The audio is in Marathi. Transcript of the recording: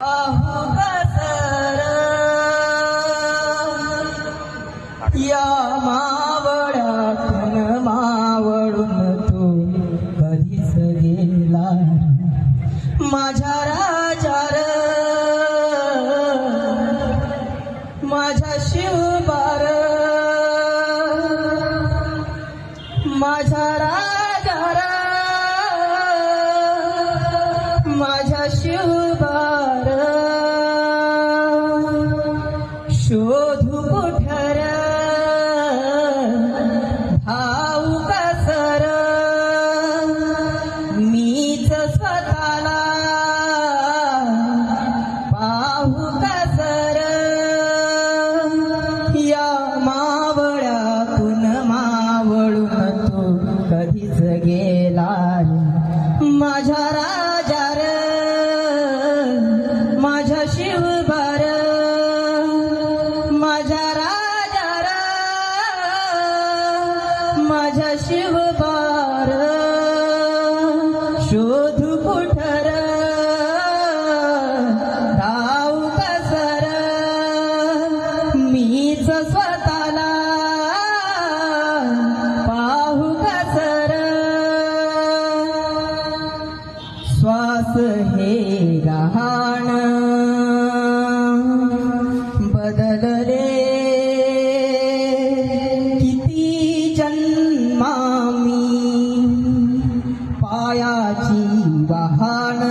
पाहू कसर या मावळ्यातून मावळून तू कधीच गेला माझ्या राजा र माझ्या शिवबार माझा राजा माझ्या शिवबार. शोधू कुठर भाऊ कसर. मीच स्वतःला पाहू कसर. या मावळ्यातून मावळून तो कधीच गेला माझ्या शिवबार शोधू कुठर? मीच श्वास हे रहा. छाया जीवहान